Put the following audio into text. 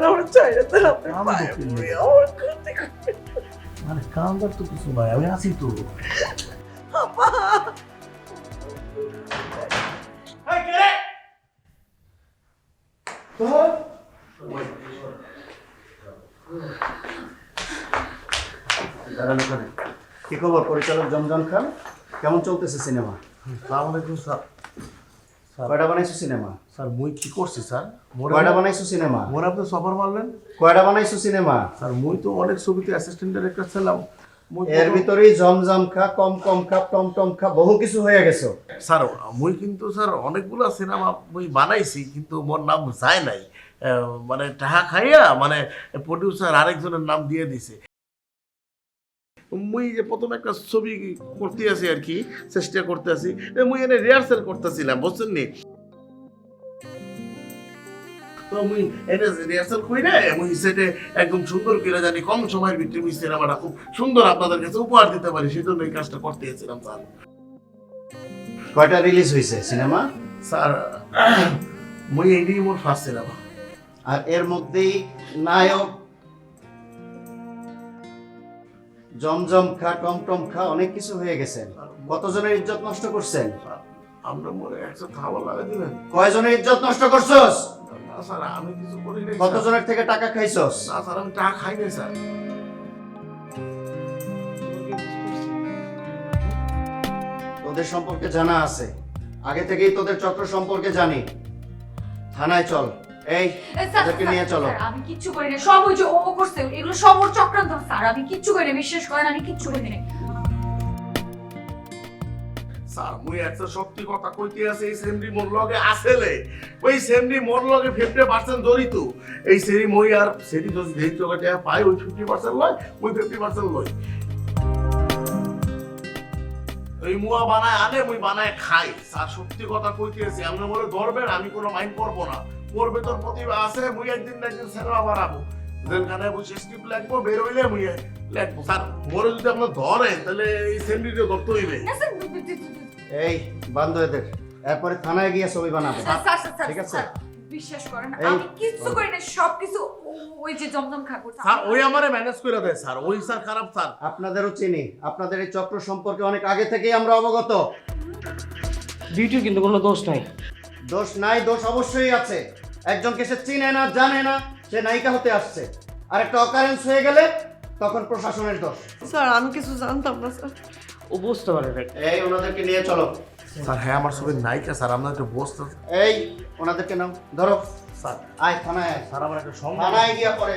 আমার আপনি পায়ে। আমার ক্ষতি মানে কান্দার তো কিছু নাই আমি আছি তো কি খবর পরিচালক জমজন খান কেমন চলতেছে সিনেমা সালাম আলাইকুম স্যার কয়টা বানাইছো সিনেমা? স্যার মুই কি করছি স্যার? কয়টা বানাইছো সিনেমা? মোর আপনি সফর মারলেন। কয়টা বানাইছো সিনেমা? স্যার মুই তো অনেক ছবিতে অ্যাসিস্ট্যান্ট ডাইরেক্টর ছিলাম। এর ভিতরেই জমজম খা কম কম খা টম টম খা বহু কিছু হয়ে গেছো। স্যার মুই কিন্তু স্যার অনেকগুলো সিনেমা মুই বানাইছি কিন্তু মোর নাম যায় নাই। মানে টাকা খাইয়া মানে প্রডিউসার আরেকজনের নাম দিয়ে দিছে। মুই যে প্রথম একটা ছবি করতে আছি আর কি চেষ্টা করতে আছি। মুই এনে রিহার্সাল করতেছিলাম বুঝছেন নি? তো মুই এটা রিহার্সাল কইরা মুই সেটে একদম সুন্দর করে জানি কম সময়ের ভিতরে মুই সিনেমাটা খুব সুন্দর আপনাদের কাছে উপহার দিতে পারি সেজন্য এই কাজটা করতে স্যার। কয়টা রিলিজ হয়েছে সিনেমা? স্যার মুই এইটাই মোর ফার্স্ট সিনেমা। আর এর মধ্যেই নায়ক জমজম খা টম টম খা অনেক কিছু হয়ে গেছেন কতজনের ইজ্জত নষ্ট করছেন? আমরা লাগাই দিবেন। কয়জনের ইজ্জত নষ্ট করছস? না স্যার আমি কিছু করি নাই কতজনের থেকে টাকা খাইছস? না স্যার আমি টাকা খাই নাই স্যার। তোদের সম্পর্কে জানা আছে। আগে থেকেই তোদের চক্র সম্পর্কে জানি। থানায় চল। এই ওদেরকে নিয়ে চলো। আমি কিচ্ছু করি না। সব ওই যে ও করছে এগুলো সব ওর চক্রান্ত। স্যার আমি কিচ্ছু করি না বিশ্বাস করেন আমি কিচ্ছু করি না স্যার মুই একটা সত্যি কথা কইতে আছে এই সেমরি মোর লগে আসেলে ওই সেমরি মোর লগে ফিফটি পার্সেন্ট জড়িত। এই সেরি মই আর সেরি যদি পাই ওই ফিফটি পার্সেন্ট লয় ওই ফিফটি পার্সেন্ট লয়। এই মুয়া বানায় আনে মুই বানায় খাই। স্যার সত্যি কথা কইতে আছি আপনি বলে ধরবেন আমি কোনো মাইন্ড করব না। মোর ভেতর প্রতিভা আছে মুই একদিন না একদিন সিনেমা বানাবো। জেলখানায় বসে স্ক্রিপ্ট লিখব বের হইলে মুই লিখব। স্যার মোরে যদি আপনার ধরেন তাহলে এই সেমরিকে ধরতে হইবে। এই বান্ধ এদের এরপরে থানায় গিয়ে ছবি বানাবে। ঠিক আছে। বিশ্বাস করেন আমি কিচ্ছু করি না সব কিছু ওই যে জমজম খাব স্যার ওই আমারে ম্যানেজ করে দেয় স্যার। ওই স্যার খারাপ স্যার। আপনাদেরও চিনি আপনাদের এই চক্র সম্পর্কে অনেক আগে থেকেই আমরা অবগত। বিউটির কিন্তু কোনো দোষ নাই। দোষ নাই দোষ অবশ্যই আছে। একজনকে সে চিনে না জানে না সে নায়িকা হতে আসছে। আর একটা অকারেন্স হয়ে গেলে তখন প্রশাসনের দোষ। স্যার আমি কিছু জানতাম না স্যার। ও বুঝতে পারে এই ওনাদেরকে নিয়ে চলো। স্যার হ্যাঁ আমার ছবির নায়িকা স্যার আপনার একটু বসতে এই ওনাদেরকে নাও ধরো। স্যার। আয় থানায় আয়। স্যার আমার একটা সম্মান থানায় গিয়া পরে